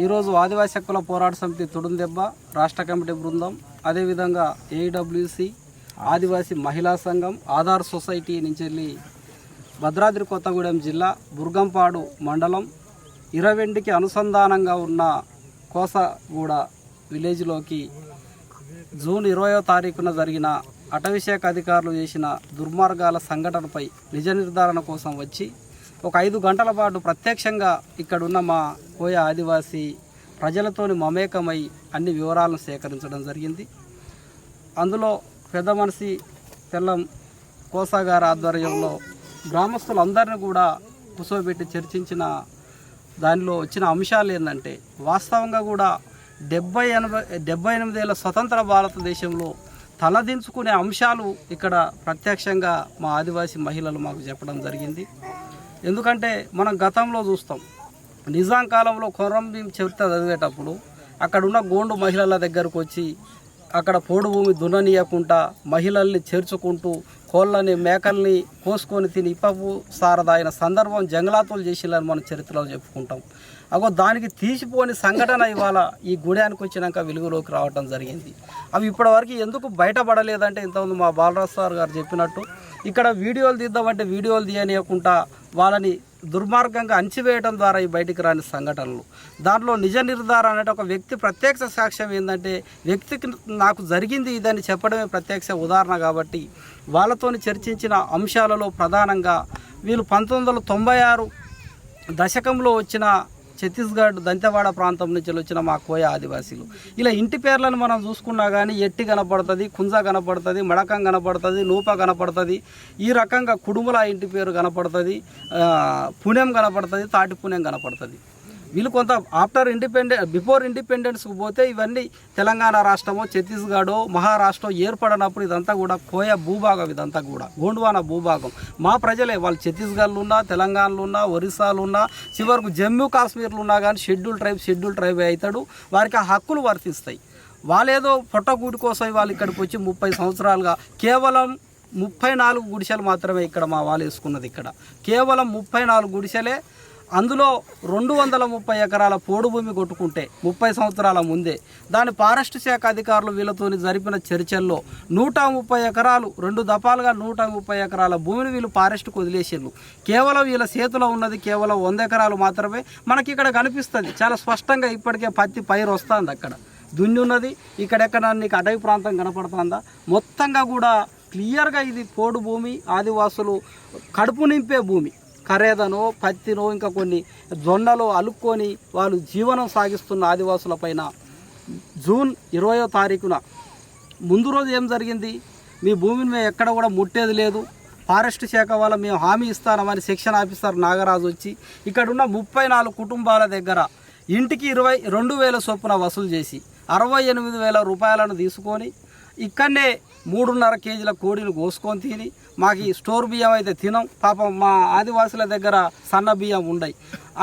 ఈరోజు ఆదివాసీ హక్కుల పోరాట సమితి తుడుందెబ్బ రాష్ట్ర కమిటీ బృందం అదేవిధంగా ఏడబ్ల్యూసి ఆదివాసీ మహిళా సంఘం ఆధార్ సొసైటీ నుంచి వెళ్ళి భద్రాద్రి కొత్తగూడెం జిల్లా బుర్గంపాడు మండలం ఇరవెండికి అనుసంధానంగా ఉన్న కోసగూడ విలేజ్లోకి జూన్ ఇరవయో తారీఖున జరిగిన అటవీశాఖ అధికారులు చేసిన దుర్మార్గాల సంఘటనపై నిజ నిర్ధారణ కోసం వచ్చి ఒక ఐదు గంటల పాటు ప్రత్యక్షంగా ఇక్కడున్న మా కోయ ఆదివాసీ ప్రజలతోని మమేకమై అన్ని వివరాలను సేకరించడం జరిగింది. అందులో పెద్ద మనిషి తెల్లం కోసాగారి ఆధ్వర్యంలో గ్రామస్తులందరినీ కూడా కూర్చోబెట్టి చర్చించిన దానిలో వచ్చిన అంశాలు ఏంటంటే వాస్తవంగా కూడా డెబ్బై ఎనభై డెబ్బై ఎనిమిదేళ్ళ స్వతంత్ర భారతదేశంలో తలదించుకునే అంశాలు ఇక్కడ ప్రత్యక్షంగా మా ఆదివాసీ మహిళలు మాకు చెప్పడం జరిగింది. ఎందుకంటే మనం గతంలో చూస్తాం. నిజాం కాలంలో కొరంభీం చరిత్ర చదివేటప్పుడు అక్కడ ఉన్న గోండు మహిళల దగ్గరకు వచ్చి అక్కడ పోడు భూమి దున్ననీయకుండా మహిళల్ని చేర్చుకుంటూ కోళ్ళని మేకల్ని కోసుకొని తిని ఇప్పపు సారదాయిన సందర్భం జంగలాతులు చేసిందని మనం చరిత్రలో చెప్పుకుంటాం. అగో దానికి తీసిపోని సంఘటన ఇవాళ ఈ గుడానికి వచ్చినాక వెలుగులోకి రావటం జరిగింది. అవి ఇప్పటివరకు ఎందుకు బయటపడలేదంటే ఇంతకుముందు మా బాలరాజ్ సార్ గారు చెప్పినట్టు ఇక్కడ వీడియోలు తీద్దామంటే వీడియోలు తీయనీయకుండా వాళ్ళని దుర్మార్గంగా అంచివేయడం ద్వారా ఈ బయటికి రాని సంఘటనలు. దాంట్లో నిజ నిర్ధారణ అంటే ఒక వ్యక్తి ప్రత్యక్ష సాక్ష్యం ఏంటంటే వ్యక్తికి నాకు జరిగింది ఇదని చెప్పడమే ప్రత్యక్ష ఉదాహరణ కాబట్టి వాళ్ళతోని చర్చించిన అంశాలలో ప్రధానంగా వీళ్ళు పంతొమ్మిది వందల తొంభై ఆరు దశకంలో వచ్చిన ఛత్తీస్గఢ్ దంతెవాడ ప్రాంతం నుంచి వచ్చిన మా కోయ ఆదివాసీలు. ఇలా ఇంటి పేర్లను మనం చూసుకున్నా కానీ ఎట్టి కనపడుతుంది కుంజ కనపడుతుంది మడకం కనపడుతుంది నూప కనపడుతుంది ఈ రకంగా కుడుముల ఇంటి పేరు కనపడుతుంది పుణ్యం కనపడుతుంది తాటి పుణ్యం కనపడుతుంది. వీళ్ళు కొంత ఆఫ్టర్ ఇండిపెండెంట్ బిఫోర్ ఇండిపెండెన్స్కి పోతే ఇవన్నీ తెలంగాణ రాష్ట్రమో ఛత్తీస్గఢో మహారాష్ట్ర ఏర్పడినప్పుడు ఇదంతా కూడా కోయ భూభాగం ఇదంతా కూడా గోండ్వానా భూభాగం. మా ప్రజలే వాళ్ళు ఛత్తీస్గఢ్లో ఉన్నా తెలంగాణలో ఉన్నా ఒరిస్సాలో ఉన్నా చివరకు జమ్మూ కాశ్మీర్లో ఉన్నా కానీ షెడ్యూల్ ట్రైబ్ షెడ్యూల్ ట్రైబ్ అవుతాడు వారికి ఆ హక్కులు వర్తిస్తాయి. వాళ్ళేదో పొట్టగూటి కోసం వాళ్ళు ఇక్కడికి వచ్చి ముప్పై సంవత్సరాలుగా కేవలం ముప్పై నాలుగు గుడిసెలు మాత్రమే ఇక్కడ మా వాళ్ళు వేసుకున్నది ఇక్కడ. కేవలం ముప్పై నాలుగు గుడిసెలే అందులో రెండు వందల ముప్పై ఎకరాల పోడు భూమి కొట్టుకుంటే ముప్పై సంవత్సరాల ముందే దాని ఫారెస్ట్ శాఖ అధికారులు వీళ్ళతో జరిపిన చర్చల్లో నూట ముప్పై ఎకరాలు రెండు దఫాలుగా నూట ముప్పై ఎకరాల భూమిని వీళ్ళు ఫారెస్ట్కి వదిలేసిళ్ళు కేవలం వీళ్ళ చేతిలో ఉన్నది కేవలం వంద ఎకరాలు మాత్రమే మనకి ఇక్కడ కనిపిస్తుంది. చాలా స్పష్టంగా ఇప్పటికే పత్తి పైరు వస్తుంది అక్కడ. దున్ని ఉన్నది ఇక్కడెక్కడ నీకు అటవీ ప్రాంతం కనపడుతుందా? మొత్తంగా కూడా క్లియర్గా ఇది పోడు భూమి ఆదివాసులు కడుపు నింపే భూమి. ఖరేదనో పత్తినో ఇంకా కొన్ని జొండలో అలుక్కొని వాళ్ళు జీవనం సాగిస్తున్న ఆదివాసుల పైన జూన్ ఇరవయో తారీఖున ముందు రోజు ఏం జరిగింది? మీ భూమిని మేము ఎక్కడ కూడా ముట్టేది లేదు. ఫారెస్ట్ శాఖ వాళ్ళ మేము హామీ ఇస్తామని సెక్షన్ ఆఫీసర్ నాగరాజు వచ్చి ఇక్కడున్న ముప్పై నాలుగు కుటుంబాల దగ్గర ఇంటికి ఇరవై రెండు వేల చొప్పున వసూలు చేసి అరవై ఎనిమిది వేల రూపాయలను తీసుకొని ఇక్కడనే మూడున్నర కేజీల కోడిని కోసుకొని తిని మాకు ఈ స్టోర్ బియ్యం అయితే తినం. పాపం మా ఆదివాసుల దగ్గర సన్న బియ్యం ఉండయి.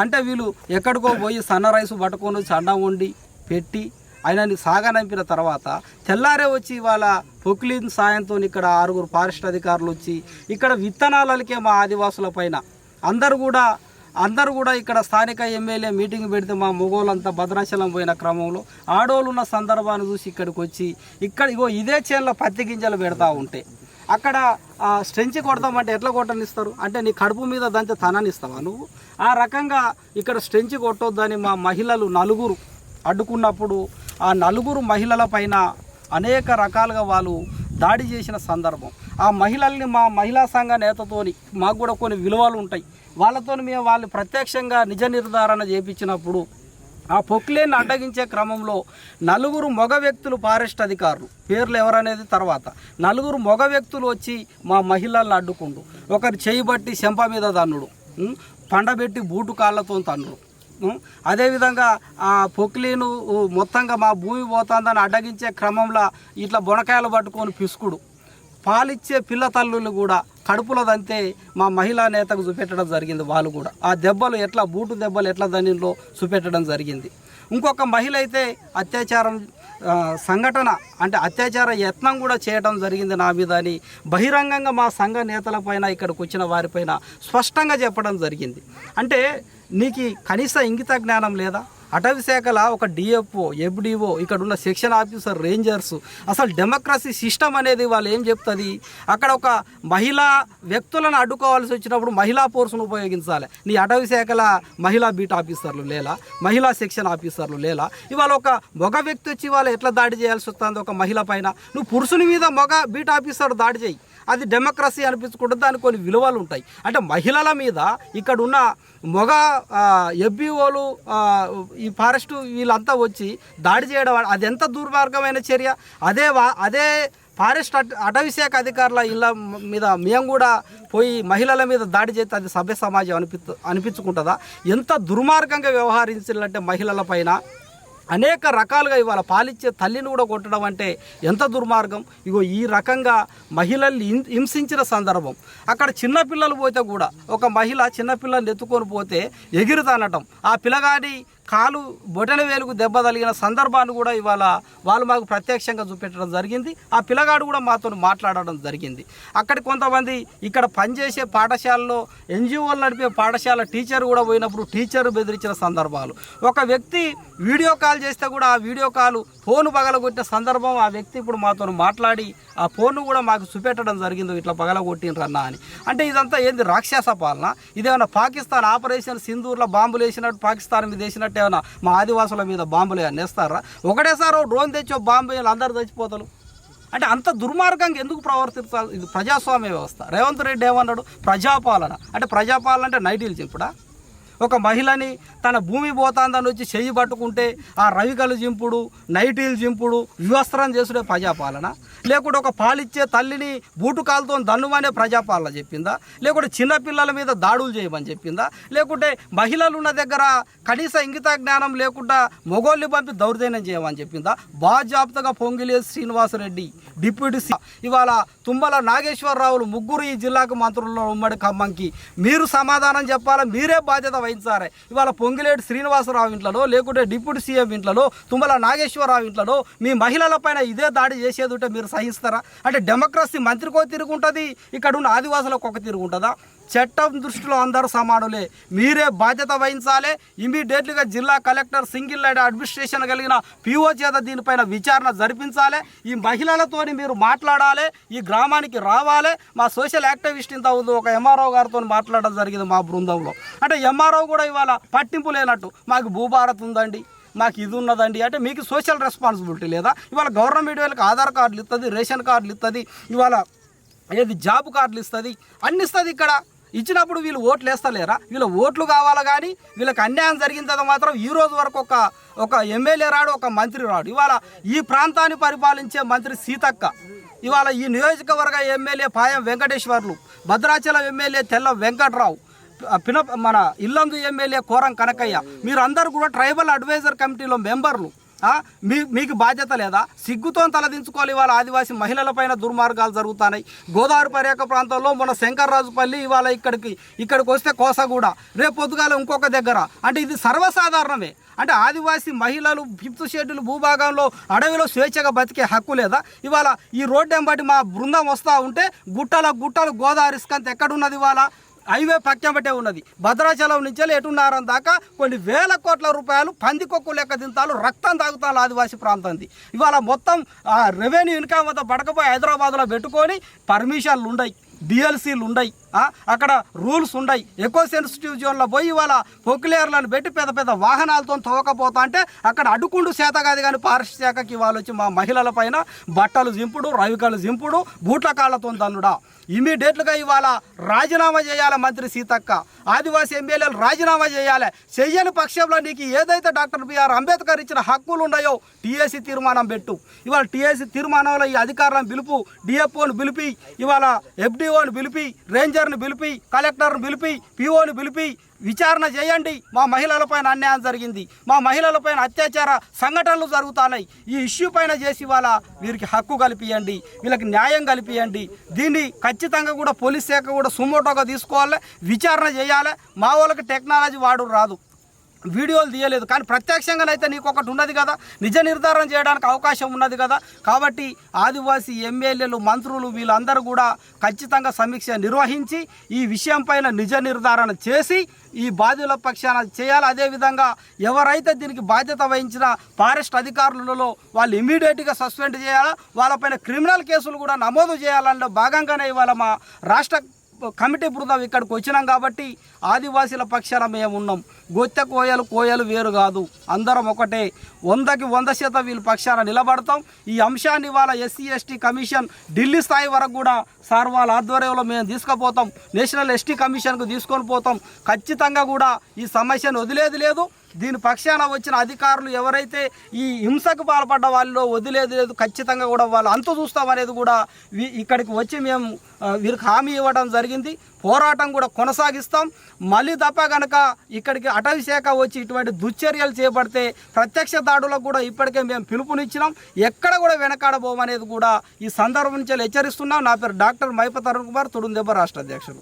అంటే వీళ్ళు ఎక్కడికో పోయి సన్న రైస్ పట్టుకొని వచ్చి వండి పెట్టి ఆయనని సాగనంపిన తర్వాత తెల్లారే వచ్చి వాళ్ళ పొక్లిన్ సాయంతో ఇక్కడ ఆరుగురు ఫారెస్ట్ అధికారులు వచ్చి ఇక్కడ విత్తనాలకే మా ఆదివాసుల పైన అందరు కూడా అందరూ కూడా ఇక్కడ స్థానిక ఎమ్మెల్యే మీటింగ్ పెడితే మా మొగోళ్ళంతా భద్రాచలం పోయిన క్రమంలో ఆడోళ్ళు ఉన్న సందర్భాన్ని చూసి ఇక్కడికి వచ్చి ఇక్కడ ఇగో ఇదే చేనులో పత్తి గింజలు పెడతా ఉంటే అక్కడ ఆ, స్ట్రెంచి కొడతామంటే ఎట్లా కొట్టనిస్తారు? అంటే నీ కడుపు మీద దంచే తనాన్ని ఇస్తావా నువ్వు? ఆ రకంగా ఇక్కడ స్ట్రెంచి కొట్టొద్దని మా మహిళలు నలుగురు అడ్డుకున్నప్పుడు ఆ నలుగురు మహిళల పైన అనేక రకాలుగా వాళ్ళు దాడి చేసిన సందర్భం. ఆ మహిళల్ని మా మహిళా సంఘ నేతతోని మాకు కూడా కొన్ని విలువలు ఉంటాయి. వాళ్ళతో మేము వాళ్ళు ప్రత్యక్షంగా నిజ నిర్ధారణ చేపించినప్పుడు ఆ పొక్లేని అడ్డగించే క్రమంలో నలుగురు మగ వ్యక్తులు ఫారెస్ట్ అధికారులు. పేర్లు ఎవరనేది తర్వాత. నలుగురు మగ వ్యక్తులు వచ్చి మా మహిళలను అడ్డుకుండు ఒకరు చేయి బట్టి చెంప మీద తన్నుడు. పండబెట్టి బూటు కాళ్ళతో తన్నుడు. అదేవిధంగా ఆ పొక్లీను మొత్తంగా మా భూమి పోతుందని అడ్డగించే క్రమంలో ఇట్లా బొనకాయలు పట్టుకొని పిసుకుడు. పాలిచ్చే పిల్ల తల్లులు కూడా కడుపులో దంతే మా మహిళా నేతకు చూపెట్టడం జరిగింది వాళ్ళు కూడా. ఆ దెబ్బలు ఎట్లా బూటు దెబ్బలు ఎట్లా దానిలో చూపెట్టడం జరిగింది. ఇంకొక మహిళ అయితే అత్యాచారం సంఘటన అంటే అత్యాచార యత్నం కూడా చేయడం జరిగింది నా మీద అని బహిరంగంగా మా సంఘ నేతలపైన ఇక్కడికి వచ్చిన వారిపైన స్పష్టంగా చెప్పడం జరిగింది. అంటే నీకు కనీస ఇంగిత జ్ఞానం లేదా? అటవీ శాఖల ఒక డిఎఫ్ఓ ఎఫ్డిఓ ఇక్కడ ఉన్న సెక్షన్ ఆఫీసర్ రేంజర్స్. అసలు డెమోక్రసీ సిస్టమ్ అనేది వాళ్ళు ఏం చెప్తుంది? అక్కడ ఒక మహిళా వ్యక్తులను అడ్డుకోవాల్సి వచ్చినప్పుడు మహిళా ఫోర్స్ను ఉపయోగించాలి. నీ అటవీ శాఖల మహిళా బీట్ ఆఫీసర్లు లేలా? మహిళా సెక్షన్ ఆఫీసర్లు లేలా? ఇవాళ ఒక మగ వ్యక్తి వచ్చి వాళ్ళు ఎట్లా దాడి చేయాల్సి వస్తుంది? ఒక మహిళ పైన. నువ్వు పురుషుని మీద మగ బీట్ ఆఫీసర్ దాడి చేయి. అది డెమోక్రసీ అనిపించుకుంటుంది దానికి కొన్ని విలువలు ఉంటాయి. అంటే మహిళల మీద ఇక్కడ ఉన్న మగ ఎఫ్బిఓలు ఈ ఫారెస్ట్ వీళ్ళంతా వచ్చి దాడి చేయడం అది ఎంత దుర్మార్గమైన చర్య? అదే వా అదే ఫారెస్ట్ అట అటవీ శాఖ అధికారుల ఇళ్ళ మీద మేము కూడా పోయి మహిళల మీద దాడి చేస్తే అది సభ్య సమాజం అనిపి అనిపించుకుంటుందా? ఎంత దుర్మార్గంగా వ్యవహరించాలంటే మహిళల పైన? అనేక రకాలుగా ఇవాళ పాలిచ్చే తల్లిని కూడా కొట్టడం అంటే ఎంత దుర్మార్గం? ఇగో ఈ రకంగా మహిళల్ని హిం- హింసించిన సందర్భం. అక్కడ చిన్నపిల్లలు పోతే కూడా ఒక మహిళ చిన్నపిల్లల్ని ఎత్తుకొని పోతే ఎగిరితనటం ఆ పిల్లగాడి కాలు బొటన వేలుకు దెబ్బ తగిలిన సందర్భాన్ని కూడా ఇవాళ వాళ్ళు మాకు ప్రత్యక్షంగా చూపెట్టడం జరిగింది. ఆ పిల్లగాడు కూడా మాతో మాట్లాడడం జరిగింది. అక్కడ కొంతమంది ఇక్కడ పనిచేసే పాఠశాలలో ఎన్జిఓలు నడిపే పాఠశాల టీచర్ కూడా పోయినప్పుడు టీచర్ బెదిరించిన సందర్భాలు. ఒక వ్యక్తి వీడియో కాల్ చేస్తే కూడా ఆ వీడియో కాల్ ఫోన్ పగలగొట్టిన సందర్భం ఆ వ్యక్తి ఇప్పుడు మాతో మాట్లాడి ఆ ఫోన్ కూడా మాకు చూపెట్టడం జరిగింది ఇట్లా పగలగొట్టిండ్రు అని. అంటే ఇదంతా ఏంది రాక్షస పాలన? ఇదేమన్నా పాకిస్తాన్ ఆపరేషన్ సింధూర్లో బాంబులు వేసినట్టు పాకిస్తాన్ మీద వేసినట్టు ఏమన్నా మా ఆదివాసుల మీద బాంబులు నేస్తారా? ఒకటేసారి ఓ డ్రోన్ తెచ్చో బాంబు అందరు చచ్చిపోతారు. అంటే అంత దుర్మార్గంగా ఎందుకు ప్రవర్తిస్తారు ఇది ప్రజాస్వామ్య వ్యవస్థ. రేవంత్ రెడ్డి ఏమన్నాడు? ప్రజాపాలన. అంటే ప్రజాపాలన అంటే నైటీలు చెప్పుడా? ఒక మహిళని తన భూమి పోతాందని వచ్చి చెయ్యి పట్టుకుంటే ఆ రవికలు జింపుడు నైటీలు జింపుడు వివస్త్రం చేసుడే ప్రజాపాలన? లేకుంటే ఒక పాలిచ్చే తల్లిని బూటుకాలతో దన్నుమనే ప్రజాపాలన చెప్పిందా? లేకుంటే చిన్నపిల్లల మీద దాడులు చేయమని చెప్పిందా? లేకుంటే మహిళలు ఉన్న దగ్గర కనీస ఇంగిత జ్ఞానం లేకుండా మొగోళ్ళని పంపి దౌర్జన్యం చేయమని చెప్పిందా? బాజాబ్తగా పొంగిలే శ్రీనివాసరెడ్డి డిప్యూటీ ఇవాళ తుమ్మల నాగేశ్వరరావులు ముగ్గురు ఈ జిల్లాకు మంత్రుల్లో ఉమ్మడి ఖమ్మంకి. మీరు సమాధానం చెప్పాలా? మీరే బాధ్యత వహించారే ఇవాళ పొంగిలేటి శ్రీనివాసరావు ఇంట్లలో లేకుంటే డిప్యూటీ సీఎం ఇంట్లలో తుమ్మల నాగేశ్వరరావు ఇంట్లలో మీ మహిళల పైన ఇదే దాడి చేసేది ఉంటే మీరు సహిస్తారా? అంటే డెమోక్రసీ మంత్రికో తిరుగుంటుంది ఇక్కడ ఉన్న ఆదివాసులకు ఒక తిరుగుంటుందా? చట్టం దృష్టిలో అందరూ సమానులే. మీరే బాధ్యత వహించాలి. ఇమీడియట్లీగా జిల్లా కలెక్టర్ సింగిల్ లైడ్ అడ్మినిస్ట్రేషన్ కలిగిన పిఓ చేత దీనిపైన విచారణ జరిపించాలి. ఈ మహిళలతోని మీరు మాట్లాడాలి. ఈ గ్రామానికి రావాలి. మా సోషల్ యాక్టివిస్ట్ ఇంత ఒక ఎంఆర్ఓ గారితో మాట్లాడడం జరిగింది మా బృందంలో. అంటే ఎంఆర్ఓ కూడా ఇవాళ పట్టింపు లేనట్టు. మాకు భూభారత్ ఉందండి. మాకు ఇది ఉన్నదండి. అంటే మీకు సోషల్ రెస్పాన్సిబిలిటీ లేదా? ఇవాళ గవర్నమెంట్ వీళ్ళకి ఆధార్ కార్డులు ఇస్తుంది రేషన్ కార్డులు ఇస్తుంది ఇవాళ ఏది జాబ్ కార్డులు ఇస్తుంది? అన్ని ఇస్తుంది ఇక్కడ. ఇచ్చినప్పుడు వీళ్ళు ఓట్లు వేస్తలేరా వీళ్ళ ఓట్లు కావాలా కానీ వీళ్ళకి అన్యాయం జరిగిన మాత్రం ఈ రోజు వరకు ఒక ఒక ఎమ్మెల్యే రాడు ఒక మంత్రి రాడు. ఇవాళ ఈ ప్రాంతాన్ని పరిపాలించే మంత్రి సీతక్క ఇవాళ ఈ నియోజకవర్గ ఎమ్మెల్యే పాయం వెంకటేశ్వర్లు భద్రాచలం ఎమ్మెల్యే తెల్ల వెంకట్రావు పిన మన ఇల్లందు ఎమ్మెల్యే కోరం కనకయ్య మీరందరూ కూడా ట్రైబల్ అడ్వైజర్ కమిటీలో మెంబర్లు. మీ మీకు బాధ్యత లేదా? సిగ్గుతో తలదించుకోవాలి ఇవాళ ఆదివాసీ మహిళలపైన దుర్మార్గాలు జరుగుతున్నాయి. గోదావరి పర్యాక ప్రాంతంలో మన శంకర్రాజుపల్లి ఇవాళ ఇక్కడికి ఇక్కడికి వస్తే కోసగూడ. రేపు పొద్దుగాల ఇంకొక దగ్గర. అంటే ఇది సర్వసాధారణమే. అంటే ఆదివాసీ మహిళలు ఫిఫ్త్ షెడ్యూల్ భూభాగంలో అడవిలో స్వేచ్ఛగా బతికే హక్కు లేదా? ఇవాళ ఈ రోడ్డు వెంబడి మా బృందం వస్తూ ఉంటే గుట్టల గుట్టలు గోదావరి స్కంత ఎక్కడున్నది ఇవాళ? హైవే పక్కబట్టే ఉన్నది. భద్రాచలం నుంచి ఎటున్నారం దాకా కొన్ని వేల కోట్ల రూపాయలు పందికొక్కు లెక్క దింతాలు రక్తం తాగుతాలు ఆదివాసీ ప్రాంతంది. ఇవాళ మొత్తం ఆ రెవెన్యూ ఇన్కమ్ అంతా పడకపోయి హైదరాబాద్లో పెట్టుకొని పర్మిషన్లు ఉండయి డిఎల్సీలు ఉండయి. అక్కడ రూల్స్ ఉన్నాయి ఎక్కువ సెన్సిటివ్ జోన్లో పోయి ఇవాళ పొక్లేర్లను పెట్టి పెద్ద పెద్ద వాహనాలతో తోకపోతా అంటే అక్కడ అడ్డుకుండు శాత కాదు కానీ పారిశుద్ధ్య శాఖకి వాళ్ళు వచ్చి మా మహిళల పైన బట్టలు జింపుడు రవికలు జింపుడు బూట్ల కాళ్ళతో దన్నుడా ఇమీడియట్లుగా ఇవాళ రాజీనామా చేయాలి మంత్రి సీతక్క. ఆదివాసీ ఎమ్మెల్యేలు రాజీనామా చేయాలి. చెయ్యని పక్షంలో నీకు ఏదైతే డాక్టర్ బిఆర్ అంబేద్కర్ ఇచ్చిన హక్కులు ఉన్నాయో టీఏసీ తీర్మానం పెట్టు. ఇవాళ టీఏసీ తీర్మానంలో ఈ అధికారులను పిలుపు డిఎఫ్ఓను పిలిపి ఇవాళ ఎఫ్డిఓను పిలిపి రేంజ్ రేంజర్ని పిలిపి కలెక్టర్ని పిలిపి పిఓని పిలిపి విచారణ చేయండి. మా మహిళలపైన అన్యాయం జరిగింది. మా మహిళలపైన అత్యాచార సంఘటనలు జరుగుతున్నాయి. ఈ ఇష్యూ పైన చేసి వాళ్ళ వీరికి హక్కు కల్పియండి. వీళ్ళకి న్యాయం కల్పియండి. దీన్ని ఖచ్చితంగా కూడా పోలీస్ శాఖ కూడా సుమోటోగా తీసుకోవాలి? విచారణ చేయాలి? మా వాళ్ళకి టెక్నాలజీ వాడు రాదు. వీడియోలు తీయలేదు. కానీ ప్రత్యక్షంగానైతే నీకు ఒకటి ఉన్నది కదా. నిజ నిర్ధారణ చేయడానికి అవకాశం ఉన్నది కదా. కాబట్టి ఆదివాసీ ఎమ్మెల్యేలు మంత్రులు వీళ్ళందరూ కూడా ఖచ్చితంగా సమీక్ష నిర్వహించి ఈ విషయం పైన నిజ నిర్ధారణ చేసి ఈ బాధ్యుల పక్షాన చేయాలి. అదేవిధంగా ఎవరైతే దీనికి బాధ్యత వహించిన ఫారెస్ట్ అధికారులలో వాళ్ళు ఇమీడియట్గా సస్పెండ్ చేయాలా? వాళ్ళపైన క్రిమినల్ కేసులు కూడా నమోదు చేయాలన్న భాగంగానే ఇవాళ మా రాష్ట్ర కమిటీ బృందం ఇక్కడికి వచ్చినాం కాబట్టి ఆదివాసీల పక్షాన మేము ఉన్నాం. గొత్తె కోయలు కోయలు వేరు కాదు. అందరం ఒకటే. వందకి వంద శాతం వీళ్ళ పక్షాన నిలబడతాం. ఈ అంశాన్ని వాళ్ళ ఎస్సీ ఎస్టీ కమిషన్ ఢిల్లీ స్థాయి వరకు కూడా సార్ వాళ్ళ ఆధ్వర్యంలో మేము తీసుకుపోతాం. నేషనల్ ఎస్టీ కమిషన్కు తీసుకొని పోతాం. ఖచ్చితంగా కూడా ఈ సమస్యను వదిలేది లేదు. దీని పక్షాన వచ్చిన అధికారులు ఎవరైతే ఈ హింసకు పాల్పడ్డ వాళ్ళలో వదిలేదు లేదు ఖచ్చితంగా కూడా వాళ్ళు అంతు చూస్తామనేది కూడా వీ- ఇక్కడికి వచ్చి మేము వీరికి హామీ ఇవ్వడం జరిగింది. పోరాటం కూడా కొనసాగిస్తాం. మళ్ళీ తప్ప కనుక ఇక్కడికి అటవీ శాఖ వచ్చి ఇటువంటి దుశ్చర్యలు చేపడితే ప్రత్యక్ష దాడులకు కూడా ఇప్పటికే మేము పిలుపునిచ్చినాం. ఎక్కడ కూడా వెనకాడబోమనేది కూడా ఈ సందర్భం నుంచి హెచ్చరిస్తున్నాం. నా పేరు డాక్టర్ మైప తరుణ్ కుమార్ తుడుందెబ్బ రాష్ట్ర అధ్యక్షులు.